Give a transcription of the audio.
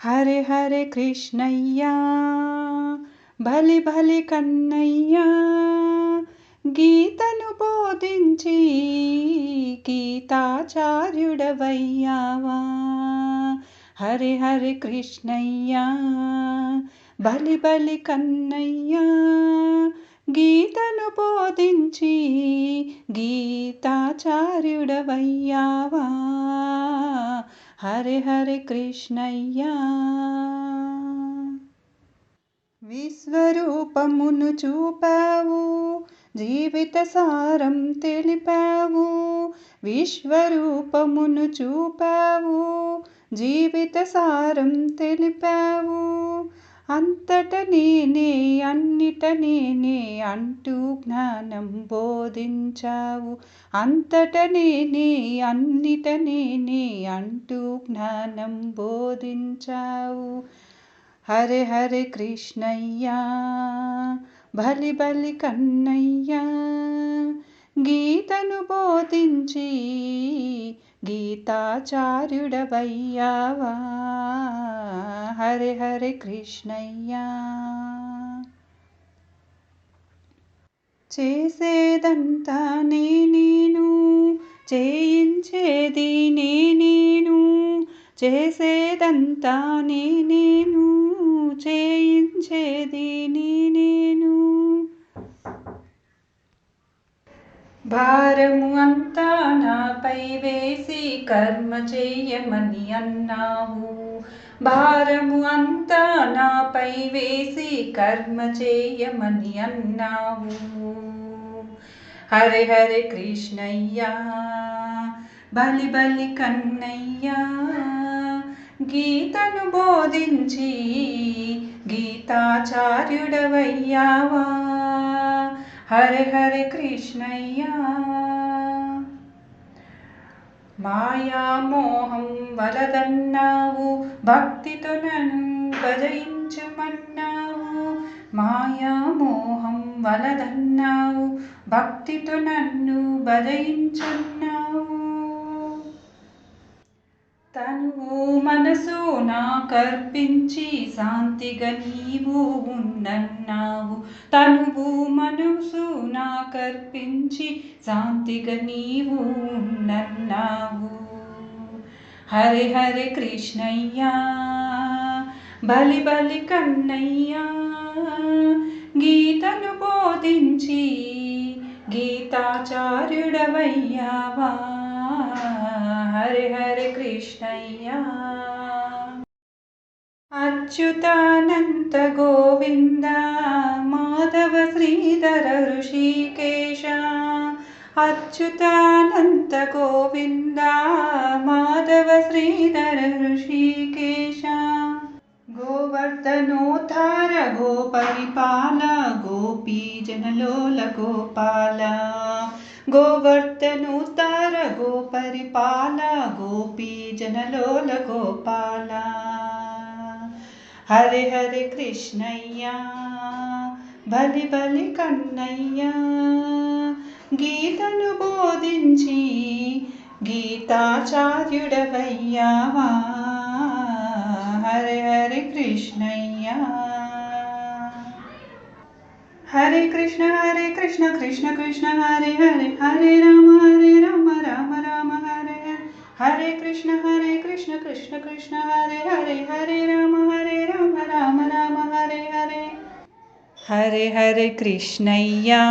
హరే హరే కృష్ణయ్యా బలి బలి కన్నయ్యా గీతను బోధించి గీతాచార్యుడవయ్యావా. హరి హరి కృష్ణయ్యా బలి బలి కన్నయ్యా గీతను బోధించి గీతాచార్యుడవయ్యావా. హరి హరి కృష్ణయ్యా. విశ్వరూపమును చూపావు జీవిత సారం తెలిపావు విశ్వరూపమును చూపావు జీవిత సారం తెలిపావు. అంతట నేనే అన్నిట నేనే అంటూ జ్ఞానం బోధించావు. అంతట నేనే అన్నిట నేనే అంటూ జ్ఞానం బోధించావు. హరే హరే కృష్ణయ్యా బలి బలి కన్నయ్యా గీతను బోధించి గీతాచార్యుడవయ్యావా? హరే హరే కృష్ణయ్యా. చేసేదంతా నే నేను చేయించేది నే నేను చేసేదంతా నే నేను చేయించేది నే నేను. భారము అంతా నాపై వేసి కర్మ చేయమని అన్నావు. భారము అంతా నాపై వేసి కర్మ చేయమని అన్నావు. హరే హరే కృష్ణయ్యా బలి బలి కన్నయ్యా గీతను బోధించి గీతాచార్యుడవయ్యావా? హరే హరే కృష్ణయ్యా. మాయామోహం వలదన్నావు భక్తితో నన్ను భజయించమన్నావు. మాయామోహం వలదన్నావు భక్తితో నన్ను భజయించన్నావు. తనువు నా కర్పించి శాంతిగా నీవు ఉన్నన్నావు. తనువు మనసు నా కర్పించి శాంతిగా నీవు ఉన్నన్నావు. హరే హరే కృష్ణయ్యా బలి బలి కన్నయ్యా గీతను బోధించి గీతాచార్యుడవయ్యావా. హరే హరే కృష్ణయ్యా. అచ్యుతానంత గోవింద మాధవ శ్రీధర ఋషికేశ అచ్యుతానంత గోవింద మాధవ శ్రీధర ఋషికేశ. గోవర్ధనోద్ధార గోపరిపాల గోపీ జనలోల గోపాల. గోవర్ధనోద్ధార గోపరిపాల గోపీ జనలోల గోపాల హరి హరి కృష్ణయ్యా బలి బలి కన్నయ్యా గీతను బోధించి గీతాచార్యుడవయ్యావా హరి హరి కృష్ణయ్యా హరే కృష్ణ హరే కృష్ణ కృష్ణ కృష్ణ హరే హరే హరే రామ హరే రామ రామ రామ హరే హరే హరే కృష్ణ హరే కృష్ణ కృష్ణ కృష్ణ హరే హరే హరే రామ హరే రామ రామ హరే హరే హరే హరే కృష్ణయ్యా